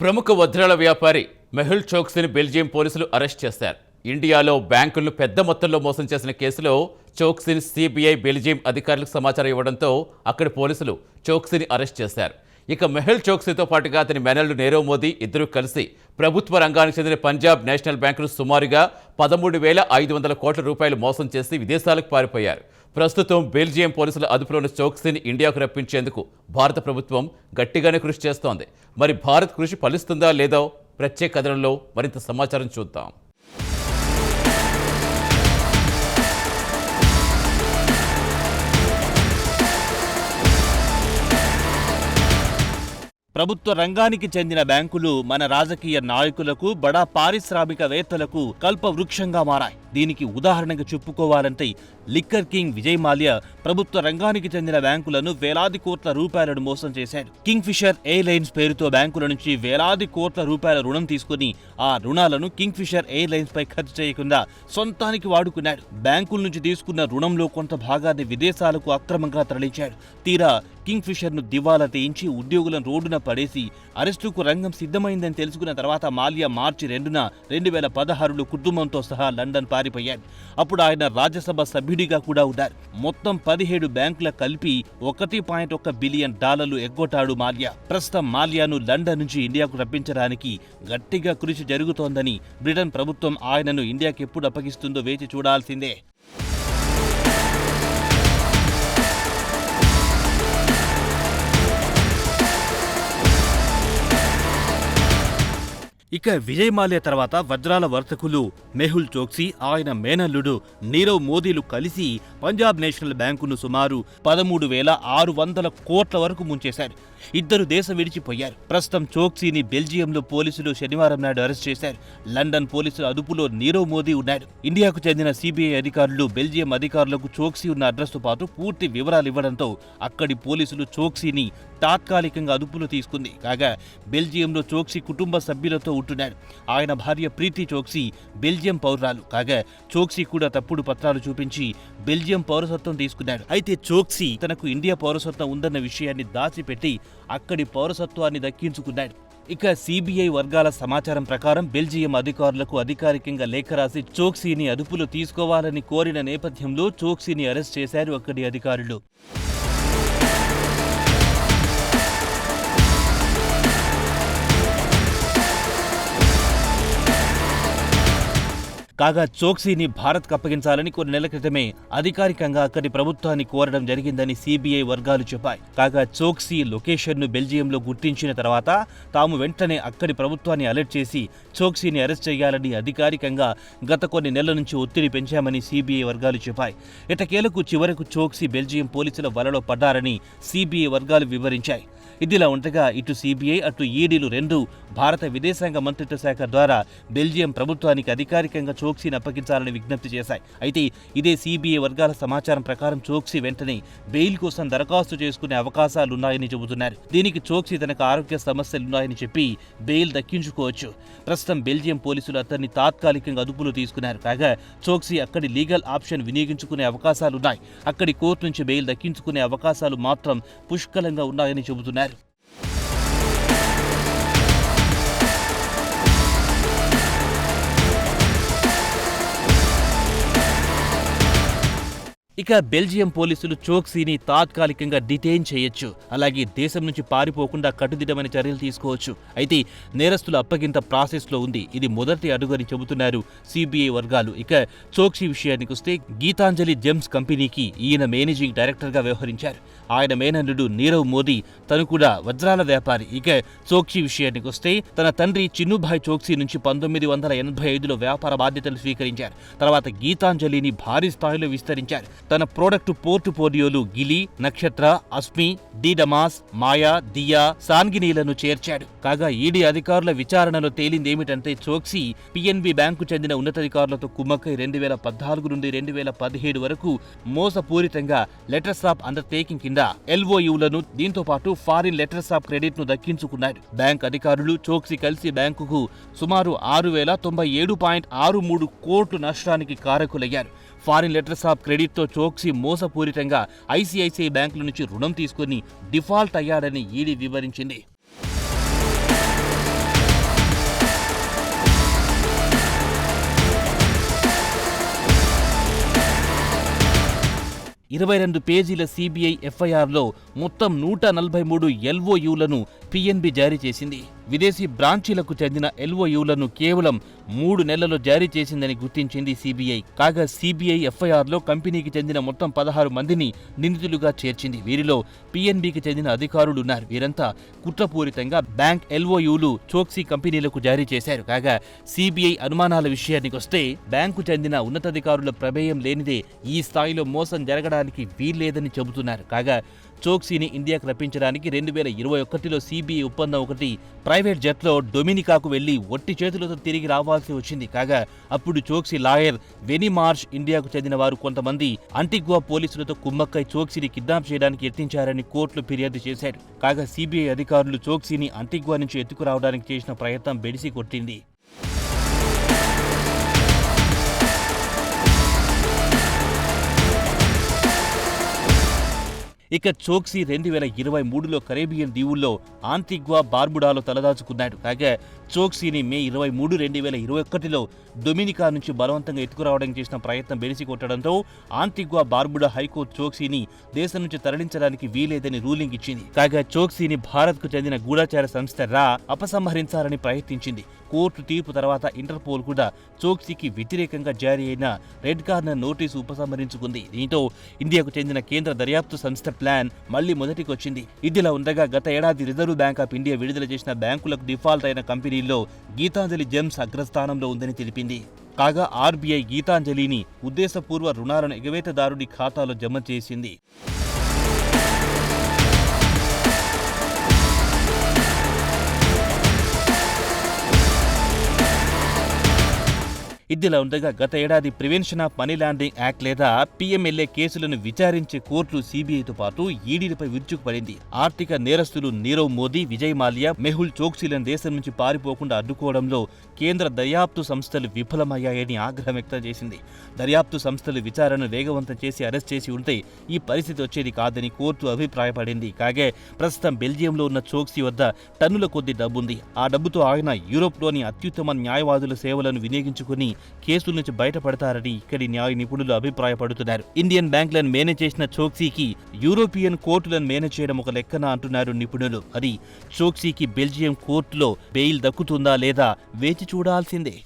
ప్రముఖ వజ్రాల వ్యాపారి మెహుల్ చోక్సీని బెల్జియం పోలీసులు అరెస్ట్ చేశారు. ఇండియాలో బ్యాంకులను పెద్ద మొత్తంలో మోసం చేసిన కేసులో చోక్సీని సిబిఐ బెల్జియం అధికారులకు సమాచారం ఇవ్వడంతో అక్కడి పోలీసులు చోక్సీని అరెస్ట్ చేశారు. ఇక మెహుల్ చోక్సీతో పాటుగా అతని మేనల్లు నీరవ్ మోదీ ఇద్దరూ కలిసి ప్రభుత్వ రంగానికి చెందిన పంజాబ్ నేషనల్ బ్యాంకును సుమారుగా పదమూడు వేల ఐదు వందల కోట్ల రూపాయలు మోసం చేసి విదేశాలకు పారిపోయారు. ప్రస్తుతం బెల్జియం పోలీసుల అదుపులోని చోక్సీని ఇండియాకు రప్పించేందుకు భారత ప్రభుత్వం గట్టిగానే కృషి చేస్తోంది. మరి భారత్ కృషి ఫలిస్తుందా లేదో ప్రత్యేక కథనంలో మరింత సమాచారం చూద్దాం. ప్రభుత్వ రంగానికి చెందిన బ్యాంకులు మన రాజకీయ నాయకులకు బడా పారిశ్రామికవేత్తలకు కల్ప వృక్షంగా మారాయి. దీనికి ఉదాహరణగా చెప్పుకోవాలంటే లిక్కర్ కింగ్ విజయ్ మాల్యా ప్రభుత్వ రంగానికి చెందిన బ్యాంకులను వేలాది కోట్ల రూపాయలను మోసం చేశాడు. కింగ్ ఫిషర్ ఎయిర్లైన్స్ పేరుతో బ్యాంకుల నుంచి వేలాది కోట్ల రూపాయల రుణం తీసుకుని ఆ రుణాలను కింగ్ ఫిషర్ ఎయిర్లైన్స్ పై ఖర్చు చేయకుండా సొంతానికి వాడుకున్నాడు. బ్యాంకుల నుంచి తీసుకున్న రుణంలో కొంత భాగాన్ని విదేశాలకు అక్రమంగా తరలించాడు. తీరా కింగ్ఫిషర్ను దివాలా తీయించి ఉద్యోగులను రోడ్డున పడేసి అరెస్టుకు రంగం సిద్ధమైందని తెలుసుకున్న తర్వాత మాల్యా మార్చి రెండున రెండు వేల పదహారులో కుటుంబంతో సహా లండన్ పారిపోయాడు. అప్పుడు ఆయన రాజ్యసభ సభ్యుడిగా కూడా ఉన్నారు. మొత్తం పదిహేడు బ్యాంకుల కలిపి ఒకటి పాయింట్ ఒక్క బిలియన్ డాలర్లు ఎగ్గొట్టాడు మాల్యా. ప్రస్తుతం మాల్యాను లండన్ నుంచి ఇండియాకు రప్పించడానికి గట్టిగా కృషి జరుగుతోందని బ్రిటన్ ప్రభుత్వం ఆయనను ఇండియాకి ఎప్పుడు అప్పగిస్తుందో వేచి చూడాల్సిందే. ఇక విజయ్ మాల్యా తర్వాత వజ్రాల వర్తకులు మెహుల్ చోక్సీ ఆయన మేనల్లుడు నీరవ్ మోదీలు కలిసి పంజాబ్ నేషనల్ బ్యాంకును సుమారు పదమూడు వేల ఆరు వందల కోట్ల వరకు ముంచేశారు. ఇద్దరు దేశం విడిచిపోయారు. ప్రస్తుతం చోక్సీని బెల్జియంలో పోలీసులు శనివారం నాడు అరెస్ట్ చేశారు. లండన్ పోలీసుల అదుపులో నీరవ్ మోదీ ఉన్నాడు ఇండియాకు చెందిన సిబిఐ అధికారులు బెల్జియం అధికారులకు చోక్సీ ఉన్న అడ్రస్తో పాటు పూర్తి వివరాలు ఇవ్వడంతో అక్కడి పోలీసులు చోక్సీని తాత్కాలికంగా అదుపులో తీసుకుంది. కాగా బెల్జియంలో చోక్సీ కుటుంబ సభ్యులతో ఉంటున్నాడు ఆయన భార్య ప్రీతి చోక్సీ బెల్జియం పౌరాలు కాగా చోక్సీ కూడా తప్పుడు పత్రాలు చూపించి బెల్జియం పౌరసత్వం తీసుకున్నాడు అయితే చోక్సీ తనకు ఇండియా పౌరసత్వం ఉందన్న విషయాన్ని దాచిపెట్టి అక్కడి పౌరసత్వాన్ని దక్కించుకున్నాడు ఇక సిబిఐ వర్గాల సమాచారం ప్రకారం బెల్జియం అధికారులకు అధికారికంగా లేఖ రాసి చోక్సీని అదుపులో తీసుకోవాలని కోరిన నేపథ్యంలో చోక్సీని అరెస్ట్ చేశారు అక్కడి అధికారులు. కాగా చోక్సీని భారత్కు అప్పగించాలని కొన్ని నెలల క్రితమే అధికారికంగా అక్కడి ప్రభుత్వాన్ని కోరడం జరిగిందని సిబిఐ వర్గాలు చెప్పాయి. కాగా చోక్సీ లొకేషన్ను బెల్జియంలో గుర్తించిన తర్వాత తాము వెంటనే అక్కడి ప్రభుత్వాన్ని అలర్ట్ చేసి చోక్సీని అరెస్ట్ చేయాలని అధికారికంగా గత కొన్ని నెలల నుంచి ఒత్తిడి పెంచామని సిబిఐ వర్గాలు చెప్పాయి. ఇటకేలకు చివరకు చోక్సీ బెల్జియం పోలీసుల వలలో పడ్డారని సిబిఐ వర్గాలు వివరించాయి. ఇదిలా ఉండగా ఇటు సిబిఐ అటు ఈడీలు రెండు భారత విదేశాంగ మంత్రిత్వ శాఖ ద్వారా బెల్జియం ప్రభుత్వానికి అధికారికంగా చోక్సీని అప్పగించాలని విజ్ఞప్తి చేశాయి. అయితే ఇదే సిబిఐ వర్గాల సమాచారం ప్రకారం చోక్సీ వెంటనే బెయిల్ కోసం దరఖాస్తు చేసుకునే అవకాశాలున్నాయని చెబుతున్నారు. దీనికి చోక్సీ తనకు ఆరోగ్య సమస్యలున్నాయని చెప్పి బెయిల్ దక్కించుకోవచ్చు. ప్రస్తుతం బెల్జియం పోలీసులు అతన్ని తాత్కాలికంగా అదుపులో తీసుకున్నారు. కాగా చోక్సీ అక్కడి లీగల్ ఆప్షన్ వినియోగించుకునే అవకాశాలున్నాయి. అక్కడి కోర్టు నుంచి బెయిల్ దక్కించుకునే అవకాశాలు మాత్రం పుష్కలంగా ఉన్నాయని చెబుతున్నారు. ఇక బెల్జియం పోలీసులు చోక్సీని తాత్కాలికంగా డిటైన్ చేయొచ్చు. అలాగే దేశం నుంచి పారిపోకుండా కట్టుదిట్టమైన చర్యలు తీసుకోవచ్చు. అయితే నేరస్తుల అప్పగింత ప్రాసెస్లో ఉంది. ఇది మొదటి అడుగని చెబుతున్నారు సిబిఐ వర్గాలు. ఇక చోక్సీ విషయానికి వస్తే గీతాంజలి జెమ్స్ కంపెనీకి ఈయన మేనేజింగ్ డైరెక్టర్గా వ్యవహరించారు. ఆయన మేనల్లుడు నీరవ్ మోదీ తను కూడా వజ్రాల వ్యాపారి. ఇక చోక్సీ విషయానికి వస్తే తన తండ్రి చిన్నుభాయ్ చోక్సీ నుంచి పంతొమ్మిది వందల ఎనభై ఐదులో వ్యాపార బాధ్యతలు స్వీకరించారు. తర్వాత గీతాంజలిని భారీ స్థాయిలో విస్తరించారు. తన ప్రోడక్ట్ పోర్టుపోలియోలు గిలి నక్షత్ర అస్మి డీడమాస్ మాయా దియా సాన్గినీలను చేర్చాడు. కాగా ఈడీ అధికారుల విచారణలో తేలిందేమిటంటే చోక్సీ పిఎన్బి బ్యాంకు చెందిన ఉన్నతాధికారులతో కుమ్మక్కై రెండు వేల పద్నాలుగు నుండి రెండు వేల పదిహేడు వరకు మోసపూరితంగా లెటర్స్ ఆఫ్ అండర్టేకింగ్ కింద ఎల్ఓయులను దీంతో పాటు ఫారిన్ లెటర్స్ ఆఫ్ క్రెడిట్ను దక్కించుకున్నాడు. బ్యాంక్ అధికారులు చోక్సీ కలిసి బ్యాంకుకు సుమారు ఆరు వేల తొంభై ఏడు పాయింట్ ఆరు మూడు కోట్లు నష్టానికి కారకులయ్యారు. ఫారిన్ లెటర్స్ ఆఫ్ క్రెడిట్తో చోక్సీ మోసపూరితంగా ఐసీఐసీఐ బ్యాంకుల నుంచి రుణం తీసుకుని డిఫాల్ట్ అయ్యాడని ఈడీ వివరించింది. ఇరవై రెండు పేజీల సిబిఐ ఎఫ్ఐఆర్లో మొత్తం నూట నలభై మూడు ఎల్ఓయులను పిఎన్బి జారీ చేసింది. విదేశీ బ్రాంచీలకు చెందిన ఎల్ఓయులను కేవలం మూడు నెలల్లో జారీ చేసిందని గుర్తించింది సిబిఐ. కాగా సిబిఐ ఎఫ్ఐఆర్లో కంపెనీకి చెందిన మొత్తం పదహారు మందిని నిందితులుగా చేర్చింది. వీరిలో పిఎన్బికి చెందిన అధికారులు ఉన్నారు వీరంతా కుట్రపూరితంగా బ్యాంక్ ఎల్ఓయులు చోక్సీ కంపెనీలకు జారీ చేశారు. కాగా సిబిఐ అనుమానాల విషయానికి వస్తే బ్యాంకు చెందిన ఉన్నతాధికారుల ప్రమేయం లేనిదే ఈ స్థాయిలో మోసం జరగడానికి వీల్లేదని చెబుతున్నారు. కాగా చోక్సీని ఇండియాకు రప్పించడానికి రెండు వేల ఇరవై ఒకటిలో సిబిఐ ఒప్పందం ఒకటి ప్రైవేట్ జెట్లో డొమినికాకు వెళ్ళి ఒట్టి చేతులతో తిరిగి రావాల్సి వచ్చింది. కాగా అప్పుడు చోక్సీ లాయర్ వెనీ మార్ష్ ఇండియాకు చెందిన వారు కొంతమంది అంటిగ్వా పోలీసులతో కుమ్మక్కై చోక్సీని కిడ్నాప్ చేయడానికి యత్నించారని కోర్టులో ఫిర్యాదు చేశారు. కాగా సిబిఐ అధికారులు చోక్సీని అంటిగ్వా నుంచి ఎత్తుకురావడానికి చేసిన ప్రయత్నం బెడిసి కొట్టింది. ఇక చోక్సీ రెండు వేల ఇరవై మూడులో కరేబియన్ దీవుల్లో ఆంతిగ్వా బార్బుడాలో తలదాచుకున్నాడు. కాగా చోక్సీని మే ఇరవై మూడు రెండు వేల ఇరవై ఒకటిలో డొమినికా నుంచి బలవంతంగా ఎత్తుకురావడానికి చేసిన ప్రయత్నం బెడిసి కొట్టడంతో ఆంటిగ్వా బార్బుడా హైకోర్టు చోక్సీని దేశం నుంచి తరలించడానికి వీలేదని రూలింగ్ ఇచ్చింది. కాగా చోక్సీని భారత్కు చెందిన గూఢచార సంస్థ రా అపసంహరించాలని ప్రయత్నించింది. కోర్టు తీర్పు తర్వాత ఇంటర్పోల్ కూడా చోక్సీకి వ్యతిరేకంగా జారీ అయిన రెడ్ కార్నర్ నోటీసు ఉపసంహరించుకుంది. దీంతో ఇండియాకు చెందిన కేంద్ర దర్యాప్తు సంస్థ ప్లాన్ మళ్ళీ మొదటికి వచ్చింది ఇదిలా ఉండగా గత ఏడాది రిజర్వ్ బ్యాంక్ ఆఫ్ ఇండియా విడుదల చేసిన బ్యాంకులకు డిఫాల్ట్ అయిన కంపెనీ కంపెనీల్లో గీతాంజలి జెమ్స్ అగ్రస్థానంలో ఉందని తెలిపింది. కాగా ఆర్బీఐ గీతాంజలిని ఉద్దేశపూర్వ రుణాలను ఎగవేతదారుడి ఖాతాలో జమ చేసింది. ఇదిలా ఉండగా గత ఏడాది prevention of money laundering act లేదా పిఎంఎల్ఏ కేసులను విచారించే కోర్టు సిబిఐతో పాటు ఈడీలపై విరుచుకుపడింది ఆర్థిక నేరస్తులు నీరవ్ మోదీ విజయ్ మాల్యా మెహుల్ చోక్సీలను దేశం నుంచి పారిపోకుండా అడ్డుకోవడంలో కేంద్ర దర్యాప్తు సంస్థలు విఫలమయ్యాయని ఆగ్రహం వ్యక్తం చేసింది. దర్యాప్తు సంస్థలు విచారణను వేగవంతం చేసి అరెస్ట్ చేసి ఉంటే ఈ పరిస్థితి వచ్చేది కాదని కోర్టు అభిప్రాయపడింది. కాగే ప్రస్తుతం బెల్జియంలో ఉన్న చోక్సీ వద్ద టన్నుల కొద్ది డబ్బుంది. ఆ డబ్బుతో ఆయన యూరోప్లోని అత్యుత్తమ న్యాయవాదుల సేవలను వినియోగించుకుని కేసుల నుంచి బయటపడతారని ఇక్కడి న్యాయ నిపుణులు అభిప్రాయపడుతున్నారు. ఇండియన్ బ్యాంకులను మేనేజ్ చేసిన చోక్సీకి యూరోపియన్ కోర్టులను మేనేజ్ చేయడం ఒక లెక్కన అంటున్నారు నిపుణులు. మరి చోక్సీకి బెల్జియం కోర్టులో బెయిల్ దక్కుతుందా లేదా వేచి చూడాల్సిందే.